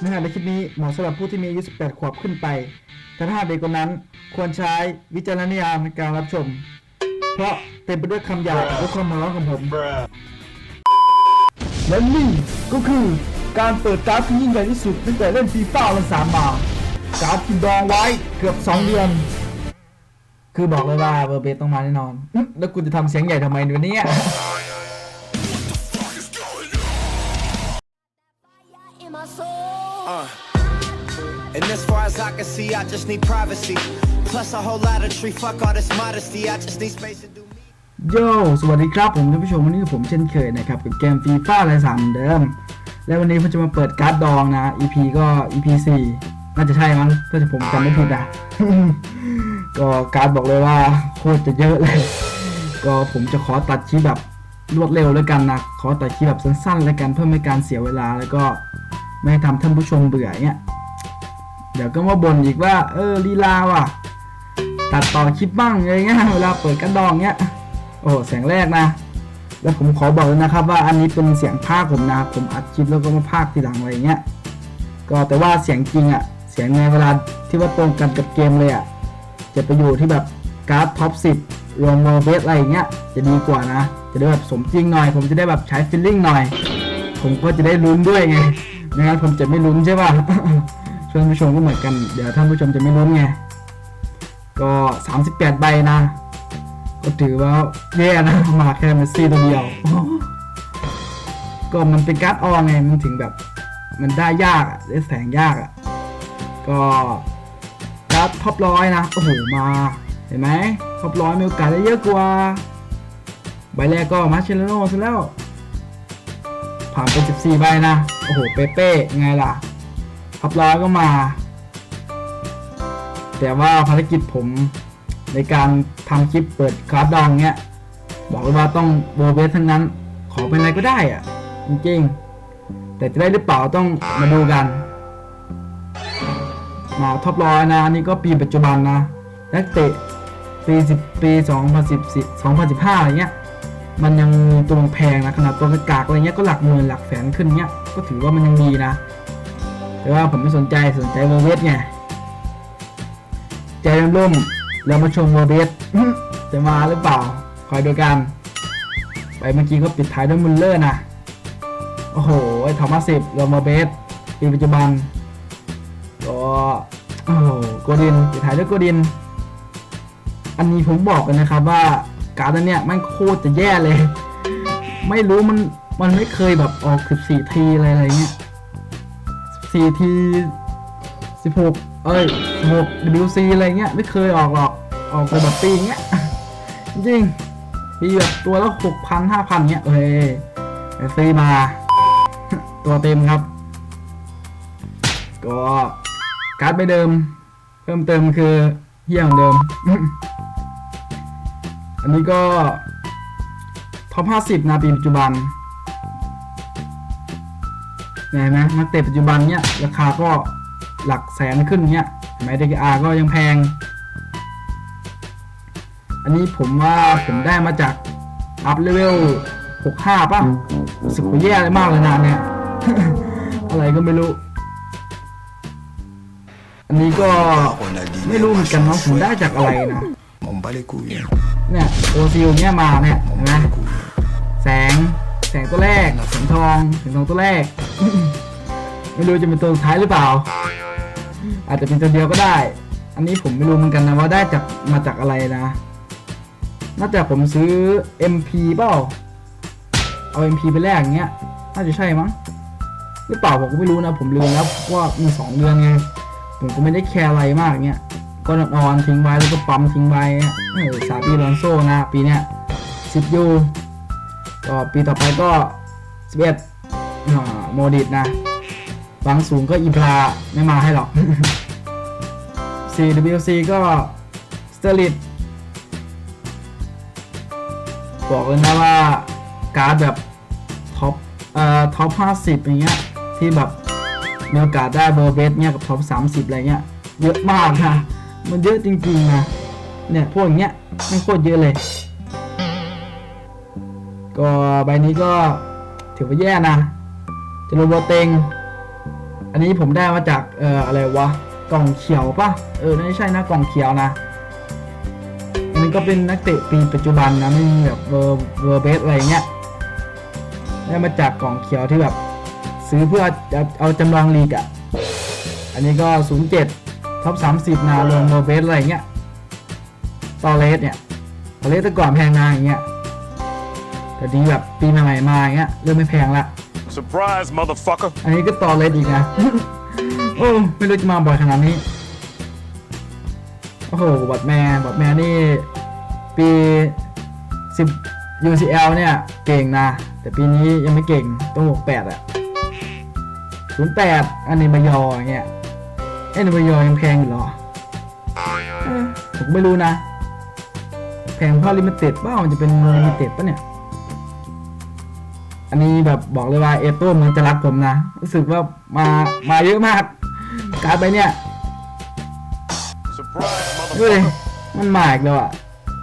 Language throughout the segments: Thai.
เนื้อหาในคลิปนี้เหมาะสำหรับผู้ที่มีอายุ 18 ขวบขึ้นไป แต่ถ้าเด็กกว่านั้นควรใช้วิจารณญาณในการรับชม เพราะเต็มไปด้วยคำหยาบและความหัวเราะของผม และนี่ก็คือการเปิดการ์ดที่ยิ่งใหญ่ที่สุดตั้งแต่เล่นฟีฟ่าวันสามมาการ์ดที่ดองไว้เกือบ 2 เดือน คือบอกเลยว่าเบอร์เบสต้องมาแน่นอน แล้วกูจะทำเสียงใหญ่ทำไมวันนี้ in my soul. Uh. And as far as I can see, I just need privacy. Plus a whole lot of tree. Fuck all this modesty. I just need space to do me. โย สวัสดีครับผมท่านผู้ชมวันนี้ผมเช่นเคยนะครับกับเกมฟีฟ่าและสามเดิม และวันนี้ผมจะมาเปิดการ์ดดองนะ EP ก็ EP 4น่าจะใช่มั้งถ้าผมจำไม่ผิดนะ ก็การ์ดบอกเลยว่าโคตรจะเยอะเลย ก็ผมจะขอตัดคลิปแบบรวดเร็วแล้วกันนะ ขอตัดคลิปแบบสั้นๆแล้วกันเพื่อไม่การเสียเวลาแล้วก็ ไม่ให้ทำท่านผู้ชมเบื่อเนี่ยเดี๋ยวก็มาบ่นอีกว่า เออลีลาว่ะ ตัดต่อคลิปบ้างอะไรเงี้ยเวลาเปิดกร์ดองเนี้ยโอ้เสียงแรกนะ แล้วผมขอบอกเลยนะครับ ว่าอันนี้เป็นเสียงภาคผมนะผมอัดคลิปแล้วก็มาภาคทีหลังอะไรเงี้ยก็แต่ว่าเสียงจริงอะเสียงในเวลาที่ว่าตรงกันกับเกมเลยอะจะไปอยู่ที่แบบการ์ดท็อป10รวมโมเบสอะไรเงี้ยจะดีกว่านะ จะได้แบบสมจริงหน่อย ผมจะได้แบบใช้ฟีลลิ่งหน่อย ผมก็จะได้ลุ้นด้วยไง ไม่งั้นผมจะไม่ลุ้นใช่ป่ะชวนผู้ชมก็เหมือนกัน เดี๋ยวท่านผู้ชมจะไม่ลุ้นไง ก็ 38 ใบนะ ก็ถือว่าแย่นะ มาแค่เมสซี่ตัวเดียว ก็มันเป็นการ์ดออนไง มันถึงแบบ มันได้ยากอะได้แสงยากอะก็การ์ดท็อปร้อยนะ โอ้โห มา เห็นไหมท็อปร้อยมีโอกาสได้เยอะกว่า ใบแรกก็มาเชลโน่ซะแล้ว ผ่านไป 14 ใบนะ โอ้โห เป๊ะๆไงล่ะท็อปร้อยก็มา แต่ว่าภารกิจผมในการทำคลิปเปิดคลาสดองเนี้ย บอกเลยว่าต้องโบเบสทั้งนั้น ขอเป็นอะไรก็ได้อะจริงๆ แต่จะได้หรือเปล่าต้องมาดูกัน มาท็อปร้อยนะนนี่ก็ปีปัจจุบันนะนักเตะปี10ปี 2010 2015 อะไรเงี้ย มันยังตัวแพงนะขนาดตัวกากอะไรเงี้ยก็หลักหมื่นหลักแสนขึ้นเงี้ยก็ถือว่ามันยังดีนะ แต่ว่าผมไม่สนใจสนใจโบเบสไงใจร่มๆแล้วมาชมโมเบสจะมาหรือเปล่าคอยดูกัน ไปเมื่อกี้ก็ปิดท้ายด้วยมุลเลอร์นะโอ้โหทอมัสสิบโรโมาเบสปีปัจจุบันก็โอ้โหโกดินปิดท้ายด้วยโกดิน อันนี้ผมบอกกันนะครับว่า การ์ดอันเนี้ยมันโคตรจะแย่เลย ไม่รู้มันมันไม่เคยแบบออก 14 ทีอะไรอะไรเงี้ย14 ที 16 เอ้ย 16 WC อะไรเงี้ยไม่เคยออกหรอก ออกไปแบบปีเงี้ย จริงปีแบบตัวละ 6,000 5,000 เงี้ยเอ้ยไปซื้อมา ตัวเต็มครับ ก็การ์ดใบเดิม เพิ่มเติมคือเฮี้ยเหมือนเดิม อันนี้ก็ท็อป 50นะปีปัจจุบันเนี่ยเห็นไหมนักเตะปัจจุบันเนี่ยราคาก็หลักแสนขึ้นเนี่ยเห็นไหม DKR ก็ยังแพง อันนี้ผมว่าผมได้มาจากอัพเลเวล 65 ป่ะสึกว่าแย่เลยมากเลยนะเนี่ย อะไรก็ไม่รู้ อันนี้ก็ไม่รู้เหมือนกันว่าผมได้จากอะไรนะ นี่ยโอซิลเนี่ยมาเนี่ยเห็นไหมแสงแสงตัวแรกแสงทองแสงทองตัวแรก ไม่รู้จะเป็นตัวสุดท้ายหรือเปล่า อาจจะเป็นตัวเดียวก็ได้ อันนี้ผมไม่รู้เหมือนกันนะว่าได้จากมาจากอะไรนะน่าจะผมซื้อ MP เปล่าเอา MP ไปแลกอย่างเงี้ยน่าจะใช่มั้งหรือเปล่าผมก็ไม่รู้นะ ผมลืมแล้วว่ามันสองเดือนไงผมก็ไม่ได้แคร์อะไรมากเงี้ย ก็นอนทิ้งไว้แล้วก็ปั๊มทิ้งไว้สาปีลอนโซนะปีเนี้ยสิบยูก็ปีต่อไปก็สิบเอ็ดโมดิตนะบางสูงก็อิมพลาไม่มาให้หรอก 4WC ก็สเตอร์ลิตบอกเลยนะว่าการ์ดแบบท็อปเอ่อท็อป50อย่างเงี้ยที่แบบมีโอกาสได้เบอร์เบสเนี่ยกับท็อป30อะไรเงี้ยเยอะมากนะ มันเยอะจริงๆนะ เนี่ยพวกอย่างเงี้ยไม่โคตรเยอะเลย ก็ใบนี้ก็ถือว่าแย่นะจะรูโบเตงอันนี้ผมได้มาจากเอ่ออะไรวะ กล่องเขียวปะเออไม่ใช่นะกล่องเขียวนะอันนี้ก็เป็นนักเตะปีปัจจุบันนะไม่มีแบบเวอร์เวอร์เบสอะไรเงี้ยได้มาจากกล่องเขียวที่แบบ ซื้อเพื่อจะเอาจำลองลีกอะ่ะ อันนี้ก็ 07 ท็อป30นะรวมเวอร์เบสอะไรเงี้ยตอเลสเนี่ยตอเลสแต่ก่อนแพงนาอย่างเงี้ยแต่ดีแบบปีใหม่ๆมาอย่างเงี้ยเริ่มไม่แพงละ Surprise, motherfucker. อันนี้ก็ต่อเลยอีกนะโอ้ไม่รู้จะมาบ่อยขนาดนี้โอ้โหบอดแมนบอดแมนนี่ปี10 UCL เนี่ย เก่งนะ แต่ปีนี้ยังไม่เก่งต้องบวก8อะ08อันนี้มายออย่างเงี้ย เอ้ยนมายอยังแพงอยู่หรอผมก็ไม่รู้นะ แพงเพราะลิมิเต็ดบ้ามันจะเป็นลิมิเต็ดปะเนี่ย อันนี้แบบบอกเลยว่าเอโต้มันจะรักผมนะ รู้สึกว่ามามาเยอะมากการไปเนี่ย Surprise, ดูเลยมันมาอีกแล้วอะ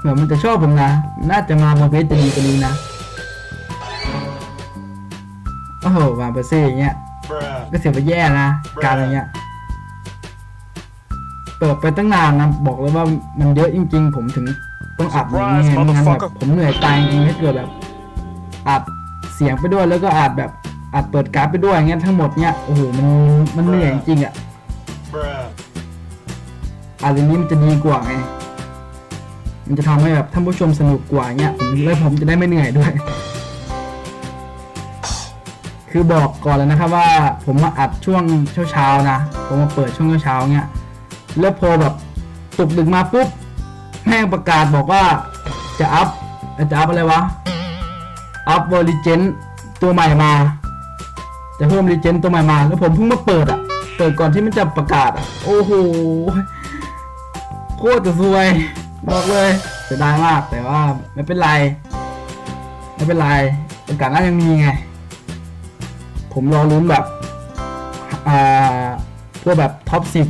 เหมือนมันจะชอบผมนะ น่าจะมาบนเพจจะดีกว่านี้นะ โอ้โหวานเปอร์เซ่อย่างเงี้ยก็เสียไปแย่นะ การอะไรเงี้ย เปิดไปตั้งนานนะบอกเลยว่ามันเยอะจริง ๆ ผมถึงต้องอัดอย่างเงี้ยไม่งั้นแบบผมเหนื่อยตายจริงๆถ้าเกิดแบบอัดเสียงไปด้วยแล้วก็อัดแบบอัดเปิดการ์ดไปด้วยอย่างเงี้ยทั้งหมดเนี้ยโอ้โหมันมันเหนื่อยจริงๆอะ Bruh. อัดอย่างนี้มันจะดีกว่าไงมันจะทำให้แบบท่านผู้ชมสนุกกว่าเงี้ยผมแล้วผมจะได้ไม่เหนื่อยด้วย คือบอกก่อนเลยนะครับว่าผมมาอัดช่วงเช้าๆนะ ผมมาเปิดช่วงเช้าๆเงี้ย แล้วพอแบบตกดึกมาปุ๊บแม่งประกาศบอกว่าจะอัพจะอัพอะไรวะ อัพเวอร์ลิเจนตัวใหม่มา จะเพิ่มลิเจนตัวใหม่มา แล้วผมเพิ่งมาเปิดอะ เปิดก่อนที่มันจะประกาศอะ โอ้โห โคตรจะซวย บอกเลยเสียดายมาก แต่ว่าไม่เป็นไร ไม่เป็นไรโอกาสหน้ายังมีไง ผมรอลุ้นแบบ อ่า พวกแบบท็อปสิบ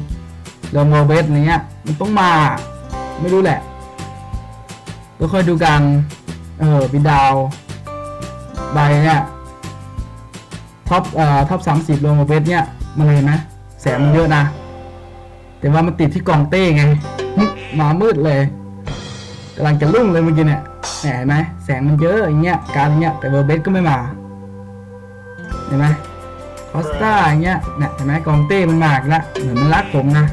เดอมเบสเงี้ย มันต้องมา ไม่รู้แหละก็ค่อยดูกัน เออบินดาวใบเนี่ยท็อปเอ่อท็อปสามสิบโลโมเบสเนี่ยมันเลยนะแสงมันเยอะนะ แต่ว่ามันติดที่กองเต้ไงมามืดเลยกำลังจะรุ่งเลยเมื่อกี้เนี่ยเห็นไหมแสงมันเยอะอย่างเงี้ยการอย่างเงี้ยแต่เวอร์เบสก็ไม่มา เห็นไหมคอสตาอย่างเงี้ยเนี่ยเห็นไหมกองเต้มันมากแล้วเหมือนมันรักผมนะ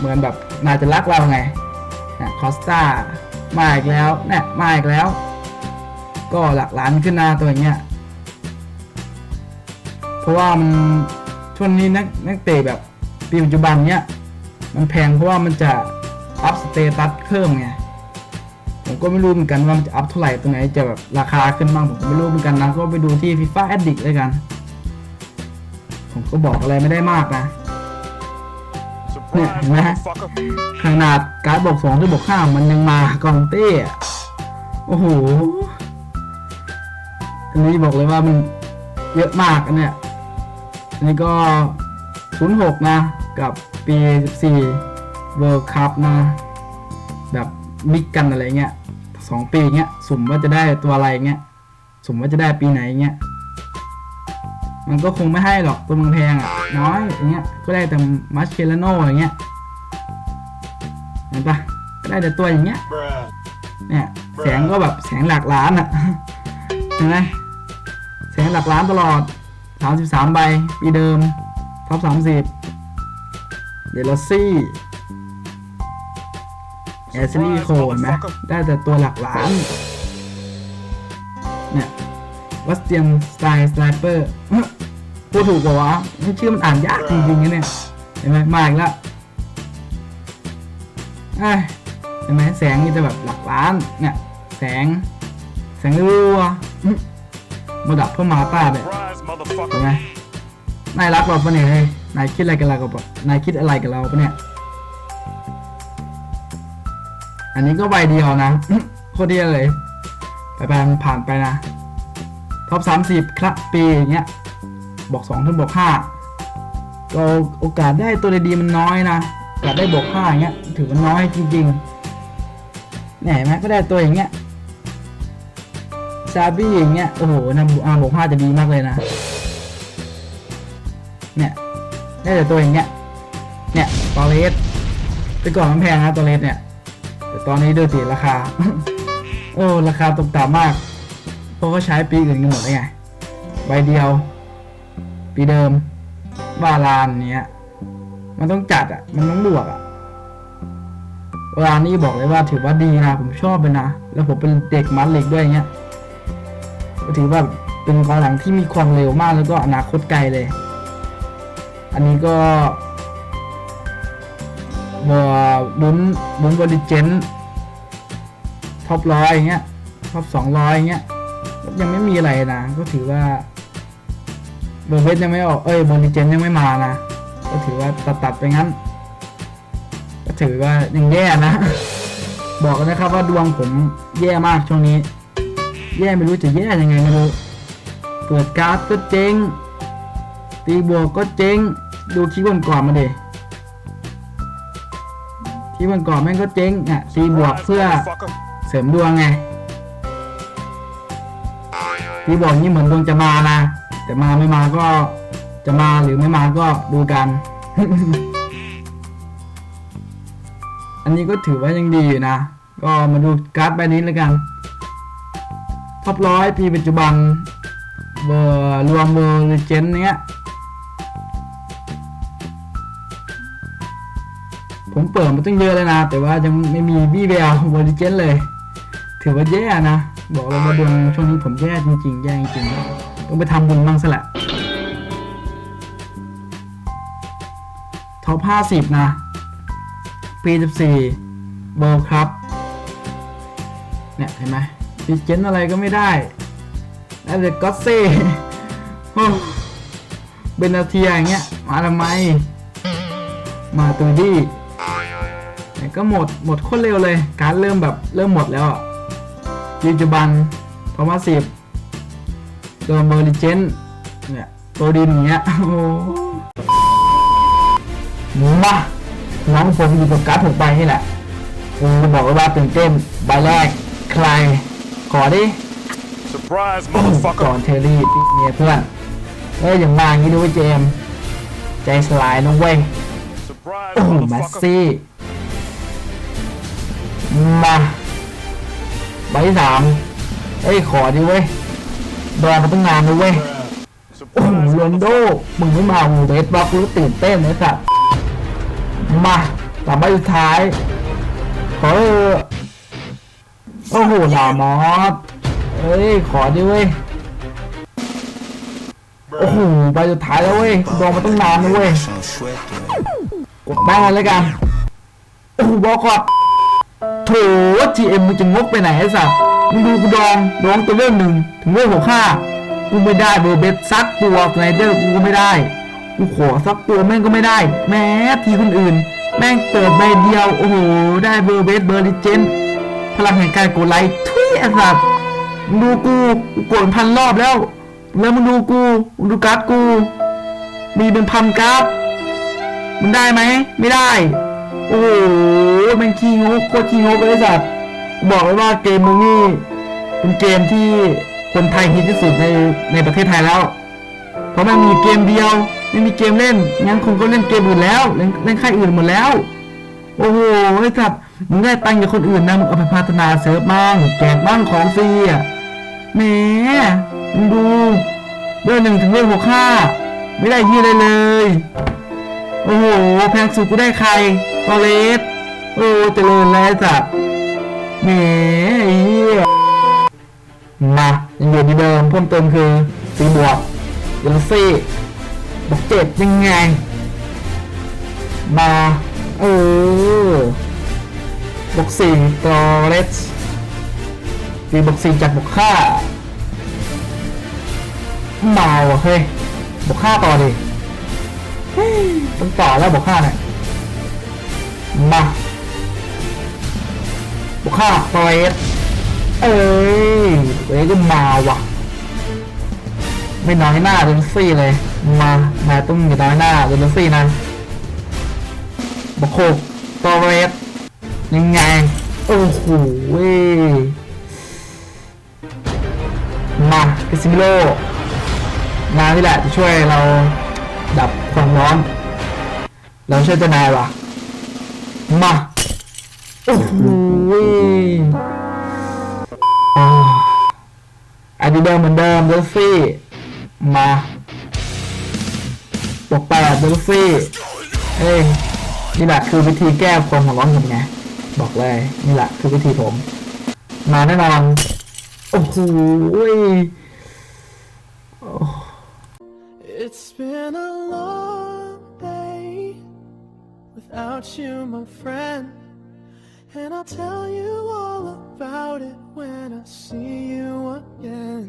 เหมือนแบบน่าจะรักเราไงนี่ยคอสตามาอีกแล้วเนี่ยมาอีกแล้ว ก็หลักล้านขึ้นหน้าตัวอย่างเงี้ยเพราะว่ามันช่วงนี้นักนักเตะแบบปีปัจจุบันเนี้ยมันแพงเพราะว่ามันจะอัพสเตตัสเพิ่มไงผมก็ไม่รู้เหมือนกันว่ามันจะอัพเท่าไหร่ตรงไหนจะแบบราคาขึ้นบ้างผมก็ไม่รู้เหมือนกันนะก็ไปดูที่ FIFA Addict เลยกัน ผมก็บอกอะไรไม่ได้มากนะ Surprise, Nah. motherfucker. ขนาดการ์ดบอกสองที่บอกห้ามันยังมากองเต้โอ้โหอันนี้บอกเลยว่ามันเยอะมากอันเนี่ยอันนี้ก็06นย์หกนะ กับปี14 World Cup นะ แบบมิกกันอะไรเงี้ยสองปีเงี้ยสุ่มว่าจะได้ตัวอะไรเงี้ยสุ่มว่าจะได้ปีไหนเงี้ยมันก็คงไม่ให้หรอกตัวมึงแพงอะ น้อยอย่างเงี้ย ก็ได้แต่มัชเคลโนอะไรเงี้ย เห็นปะก็ได้แต่ตัวอย่างเงี้ย เนี่ย แสงก็แบบแสงหลักล้านอะเห็นไหมแสงหลักล้านตลอด 33 ใบ ปีเดิม ท็อป 30 เดลซี่แอสลีโคนไหมได้แต่ตัวหลักล้าน เนี่ยวัสเตียมสไตล์สไนเปอร์ พูดถูกกว่าวะชื่อมันอ่านยากจริงๆนะเนี่ย เห็นไหมมาอีกแล้วเอ้ยเห็นไหมแสงนี่จะแบบหลักล้าน เนี่ย แสง แสงรัวมาดับเพื่อมาต้าเนี่ยเห็นไหมนายรักเราปะเนี่ยเฮ้ยนายคิดอะไรกับเรากับนายคิดอะไรกับเราปะเนี่ย อันนี้ก็ใบเดียวนะโคตรเดียวเลย ไปไปมันผ่านไปนะท็อปสามสิบครับปีอย่างเงี้ย บอกสองถึงบอกห้าก็โอกาสได้ตัวดีๆมันน้อยนะโอกาสได้บอกห้าอย่างเงี้ยถือว่าน้อยจริงๆเห็นไหมก็ได้ตัวอย่างเงี้ยซาบี้อย่างเงี้ยโอ้โหนำอาบอกห้าจะดีมากเลยนะ เนี่ยได้แต่ตัวอย่างเงี้ยเนี่ยตอเลสไปก่อนมันแพงนะตอเลสเนี่ยแต่ตอนนี้ดูสิราคา โอ้ราคาตกต่ำมากเพราะเขาใช้ปีอื่นกันหมดเลยไงใบเดียว ปีเดิมบาลานเนี้ย มันต้องจัดอะ มันต้องบวกอะเวลานี้บอกเลยว่าถือว่าดีนะผมชอบเลยนะ แล้วผมเป็นเด็กมัดเหล็กด้วยเงี้ยก็ถือว่าเป็นกองหลังที่มีความเร็วมากแล้วก็อนาคตไกลเลย อันนี้ก็บอลุ้นลุ้นบริเจนท็อปร้อยอย่างเงี้ยท็อปสองร้อยอย่างเงี้ยยังไม่มีอะไรนะ ก็ถือว่า เบอร์เวสยังไม่ออกเอ้ยบริเจนยังไม่มานะ ก็ถือว่าตัดตัดๆไปงั้น ก็ถือว่ายังแย่นะ บอกกันนะครับว่าดวงผมแย่มากช่วงนี้ แย่ไม่รู้จะแย่ยังไงไม่รู้เปิดการ์ดก็เจ๊งตีบวกก็เจ๊งดูคลิปวันก่อนมาเดคลิปวันก่อนแม่งก็เจ๊งอะตีบวกเพื่อเสริมดวงไงตีบวกนี่เหมือนดวงจะมานะ แต่มาไม่มาก็จะมาหรือไม่มาก็ดูกัน อันนี้ก็ถือว่ายังดีอยู่นะ ก็มาดูการ์ดใบนี้แล้วกันท็อปร้อยปีปัจจุบันเบอร์รวมเบอร์เลเจนเนี้ย ผมเปิดมาตั้งเยอะเลยนะ แต่ว่ายังไม่มีบี้แววเบอร์เลเจนเลย ถือว่าแย่นะ บอกเลยว่าดวงช่วงนี้ผมแย่จริงๆ แย่จริงๆ ต้องไปทำบุญบ้างซะแหละท็อป50นะ ปี14เบอร์ครับ เนี่ยเห็นไหมดีเจนอะไรก็ไม่ได้ แล้วเด็กก็เซ่โอ้เบนนาเทียอย่างเงี้ย มาทำไม มาตูดี้เนี่ยก็หมด หมดโคตรเร็วเลย การเริ่มแบบเริ่มหมดแล้วอะปัจจุบันพอมาสิบ ตัวเมอร์ลิเจนเนี่ยตัวดินอย่างเงี้ยโอ้โหมาน้องผมอยู่กับการ์ดหกใบนี่แหละผมจะบอกเลยว่าตื่นเต้นใบแรกใคร ขอดิ Surprise, ก่อน motherfucker. เทอรี่พี่เมียเพื่อนเอ้ยอย่างมาอย่างนี้ด้วยเจมส์ใจสลายนะเว้ย Surprise, โอ้โหแมส motherfucker. ซี่มาใบที่สามเอ้ยขอดิเว้ย รอมาตั้งนานนะเว้ย โอ้โหโรนโด มึงไม่มาหูเบสบล็อกรู้ตื่นเต้นเลยสัตว์มาสามใบสุดท้าย ขอเออโอ้โหลามอสเอ้ย ขอดิเว้ย โอ้โหใบสุดท้ายแล้วเว้ยรอมาตั้งนานนะเว้ย กดบ้างเลยกัน โอ้โหบอกก่อนโถ GM มึงจะงกไปไหนไอ้สัตว์ มึงดูกูดองดองตัวเรื่องหนึ่งถึงเรื่องหกห้ากูไม่ได้เบอร์เบสซักตัวสไนเดอร์กูก็ไม่ได้ กูขอซักตัวแม่งก็ไม่ได้ แม้ทีคนอื่น แม่งเปิดใบเดียว โอ้โห ได้เบอร์เบสเบอร์ลิเจนพลังแห่งการกดไลค์ทุยไอ้สัตว์มึงดูกูกูกดพันรอบแล้ว แล้วมึงดูกูมึงดูการ์ดกู มีเป็นพันการ์ดมันได้ไหม ไม่ได้ โอ้โหมันขี้งกโคตรขี้งกเลยสัตว์ บอกเลยว่าเกมมึงนี่เป็นเกมที่คนไทยฮิตที่สุดในในประเทศไทยแล้ว เพราะมันมีเกมเดียว ไม่มีเกมเล่น งั้นคุณก็เล่นเกมอื่นแล้ว เล่นเล่นค่ายอื่นหมดแล้ว โอ้โหไอ้สัตว์มึงได้ตังค์จากคนอื่นนะมึงเอาไปพัฒนาเซิร์ฟบ้างแจกบ้างของฟรีอะแหมมึงดูเบอร์หนึ่งถึงเบอร์หกห้าไม่ได้ยี่อะไรเลย โอ้โห แพงสุดกูได้ใครตอเลสโอ้เจริญแล้วจ้ะ แหมไอ้เหี้ยมายังอยู่ที่เดิมเพิ่มเติมคือตีบวกเดลซี่บวกเจ็ดยังไง มา เออบวกสี่ตอเลสตีบวกสี่จากบวกห้าเมาว่ะเฮ้ยบวกห้าต่อดิต้องต่อแล้วบอกค่าเนี่ยมา บอกค่าเฟสเอ้ยเฟสก็มาว่ะ ไม่น้อยหน้าเดนซี่เลย มา มาต้องอย่าน้อยหน้าเดนซี่นะบอกโคกตอเรสยังไง โอ้โหเว้ยมาคาซิมิโลงานนี่แหละจะช่วยเราดับร้อมเราเชื่อเจ้านายว่ะ มา โอ้โหอ่าอันนี้เดิมเหมือนเดิมเดลฟี่ มาบวกแปดเดลฟี่ เอ้ยนี่แหละคือวิธีแก้ความหัวร้อนผมไงบอกเลย นี่แหละคือวิธีผม มาแน่นอน โอ้โห It's been a long day without you, my friend. And I'll tell you all about it when I see you again.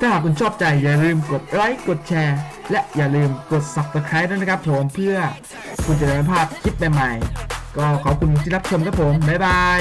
ถ้าหากคุณชอบใจอย่าลืมกดไลค์กดแชร์ และอย่าลืมกด subscribe ด้วยนะครับผมเพื่อคุณจะได้ไม่พลาดคลิปใหม่ๆก็ขอบคุณที่รับชมครับผม บ๊ายบาย